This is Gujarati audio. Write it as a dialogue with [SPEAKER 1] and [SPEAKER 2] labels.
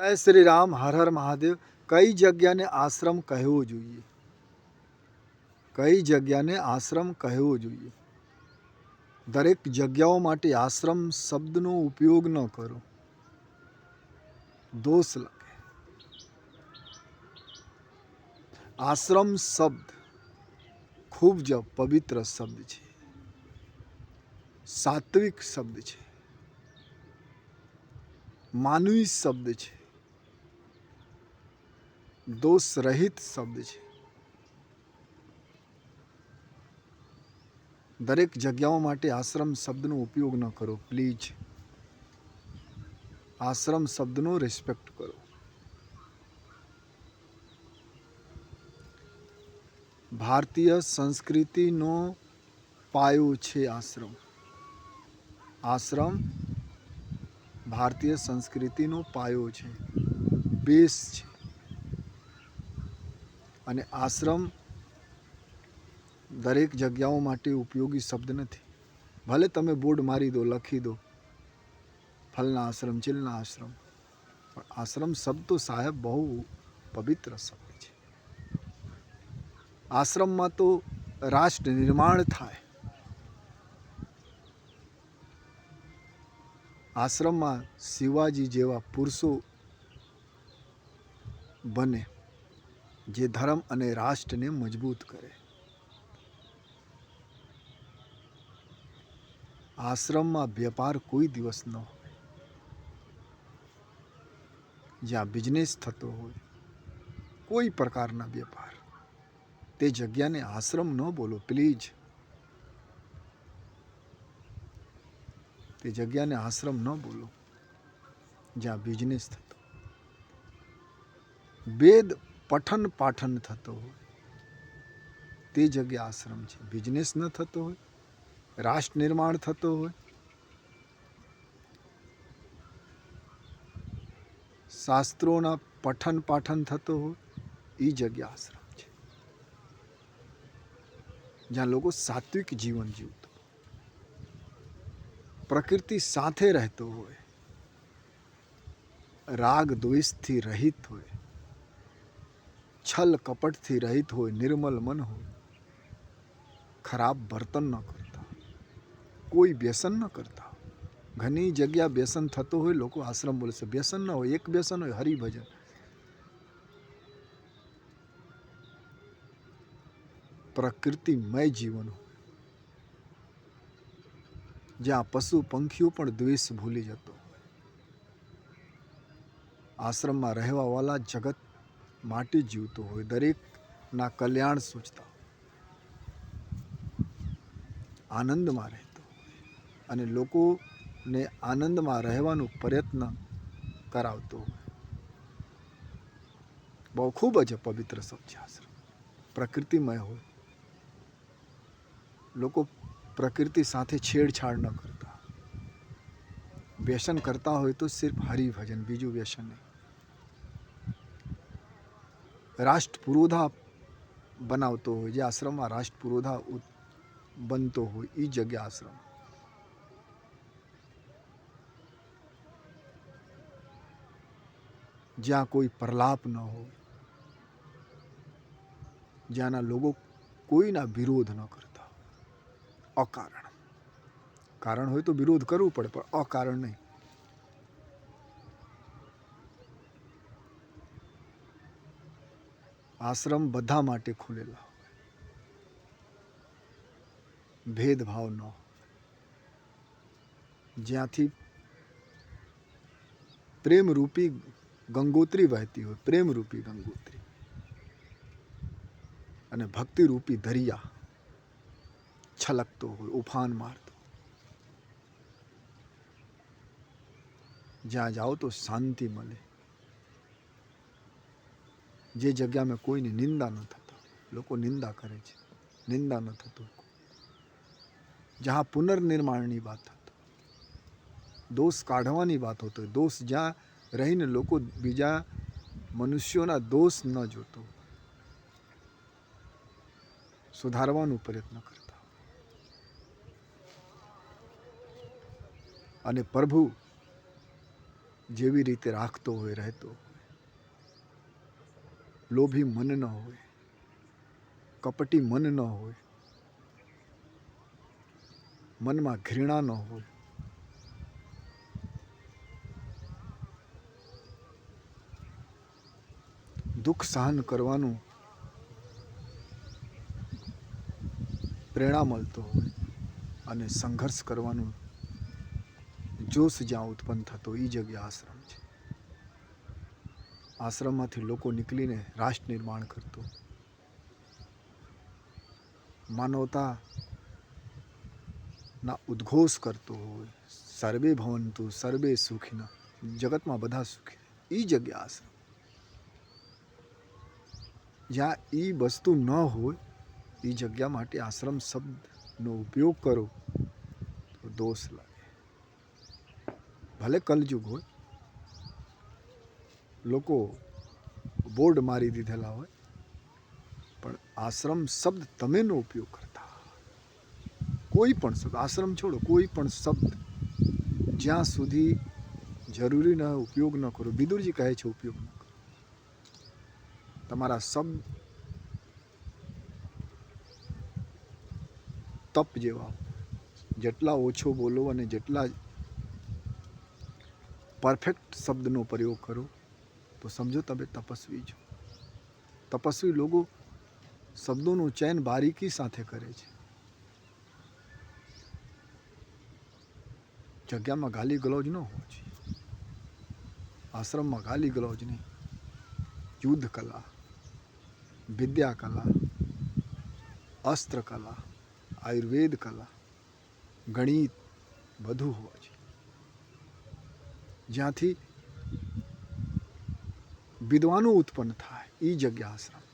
[SPEAKER 1] જય શ્રી રામ હર હર મહાદેવ કઈ જગ્યાને આશ્રમ કહેવો જોઈએ કઈ જગ્યાને આશ્રમ કહેવો જોઈએ દરેક જગ્યાઓ માટે આશ્રમ શબ્દનો ઉપયોગ ન કરો દોષ લાગે આશ્રમ શબ્દ ખૂબ જ પવિત્ર શબ્દ છે સાત્વિક શબ્દ છે માનવી શબ્દ છે દોષ રહિત શબ્દ છે. દરેક જગ્યાઓ માટે આશ્રમ શબ્દનો ઉપયોગ ન કરો, પ્લીઝ. આશ્રમ શબ્દનો રિસ્પેક્ટ કરો. ભારતીય સંસ્કૃતિનો પાયો છે આશ્રમ. આશ્રમ ભારતીય સંસ્કૃતિનો પાયો છે. બેસ છે. અને આશ્રમ દરેક જગ્યાઓ માટે ઉપયોગી શબ્દ નથી. ભલે તમે બોર્ડ મારી દો, લખી દો, ફલના આશ્રમ, ચિલના આશ્રમ, પણ આશ્રમ શબ્દ તો સાહેબ બહુ પવિત્ર શબ્દ છે. આશ્રમમાં તો રાષ્ટ્ર નિર્માણ થાય. આશ્રમમાં શિવાજી જેવા પુરુષો બને. જે ધર્મ અને રાષ્ટ્રને મજબૂત કરે. આશ્રમમાં વેપાર કોઈ દિવસ ન હોય. જ્યાં બિઝનેસ થતો હોય, કોઈ પ્રકારના વેપાર, તે જગ્યાને આશ્રમ ન બોલો પ્લીઝ તે જગ્યાને આશ્રમ ન બોલો, જ્યાં બિઝનેસ થતો વેદ પઠન પાઠન થતો હોય તે જગ્યા આશ્રમ છે બિઝનેસ ન થતો હોય રાષ્ટ્ર નિર્માણ થતો હોય શાસ્ત્રોના પઠન પાઠન થતો હોય એ જગ્યા આશ્રમ છે જ્યાં લોકો સાત્વિક જીવન જીવતો પ્રકૃતિ સાથે રહેતો હોય રાગ દ્વેષથી રહિત હોય છલ કપટથી રહિત હોય નિર્મલ મન હોય ખરાબ વર્તન ન કરતા કોઈ વ્યસન ન કરતા ઘણી જગ્યા વ્યસન થતો હોય લોકો આશ્રમ બોલે છે વ્યસન ન હોય એક વ્યસન હોય હરિભજન પ્રકૃતિમય જીવન હોય જ્યાં પશુ પંખીઓ પણ દ્વેષ ભૂલી જતો હોય આશ્રમમાં રહેવાવાળા જગત માટે જીવતો હોય, દરેકના કલ્યાણ સૂચતા આનંદમાં રહેતો હોય અને લોકોને આનંદમાં રહેવાનો પ્રયત્ન કરાવતો હોય. બહુ ખૂબ જ પવિત્ર શબ્દ પ્રકૃતિમય હોય. લોકો પ્રકૃતિ સાથે છેડછાડ ન કરતા. વ્યસન કરતા હોય તો સિર્ફ હરિભજન, બીજું વ્યસન નહીં. રાષ્ટ્ર પુરોધા બનાવતો હોય જે આશ્રમમાં રાષ્ટ્ર પુરોધા ઉત- બનતો હોય એ જગ્યા આશ્રમ જ્યાં કોઈ પ્રલાપ ન હોય જ્યાંના લોકો કોઈના વિરોધ ન કરતા અકારણ કારણ હોય તો વિરોધ કરવું પડે પણ અકારણ નહીં આશ્રમ બધા માટે ખુલેલા હોય. ભેદભાવ ન હોય. જ્યાંથી પ્રેમરૂપી ગંગોત્રી વહેતી હોય, પ્રેમરૂપી ગંગોત્રી. અને ભક્તિરૂપી દરિયા છલકતો હોય, ઉફાન મારતો જ્યાં જાઓ તો શાંતિ મળે. જે જગ્યામાં કોઈની નિંદા ન થતા, લોકો નિંદા કરે છે. નિંદા ન થતું જ્યાં પુનર્નિર્માણની વાત હતી દોષ કાઢવાની વાત હોતો દોષ જ્યાં રહીને લોકો બીજા મનુષ્યોના દોષ ન જોતો સુધારવાનો પ્રયત્ન કરતા અને પ્રભુ જેવી રીતે રાખતો હોય, રહેતો લોભી મન ન હોય, કપટી મન ન હોય, મનમાં ઘૃણા ન હોય. દુઃખ સહન કરવાનું પ્રેરણા મળતો હોય અને સંઘર્ષ કરવાનું જોશ જ્યાં ઉત્પન્ન થતો એ જગ્યા આશ્રમ. આશ્રમમાંથી લોકો નીકળીને રાષ્ટ્ર નિર્માણ કરતો. માનવતા ના ઉદ્ઘોષ કરતો હોય. સર્વે ભવંતુ, સર્વે સુખીના, જગતમાં બધા સુખી. એ જગ્યા આશ્રમ. જ્યાં એ વસ્તુ ન હોય એ જગ્યા માટે આશ્રમ શબ્દનો ઉપયોગ કરો તો દોષ લાગે. ભલે કલયુગ હોય લોકો બોર્ડ મારી દીધેલા હોય, પણ આશ્રમ શબ્દ તમેનો ઉપયોગ કરતા. કોઈ પણ શબ્દ, આશ્રમ છોડો, કોઈ પણ શબ્દ જ્યાં સુધી જરૂરી ન, ઉપયોગ ન કરો. બિદુરજી કહે છે, ઉપયોગ ન કરો. તમારા શબ્દ તપ જેવા જેટલા ઓછો બોલો અને જેટલા પરફેક્ટ શબ્દનો પ્રયોગ કરો તો સમજો તમે તપસ્વી છો તપસ્વી લોકો શબ્દોનું ચયન બારીકી સાથે કરે છે જગ્યામાં ગાલી ગલોજ ન હોવો જોઈએ આશ્રમમાં ગાલી ગલોજ નહીં યુદ્ધ કલા વિદ્યા કલા અસ્ત્ર કલા આયુર્વેદ કલા ગણિત બધું હોવા જોઈએ જ્યાંથી વિદ્વાનો ઉત્પન્ન થાય એ જગ્યા આશ્રમ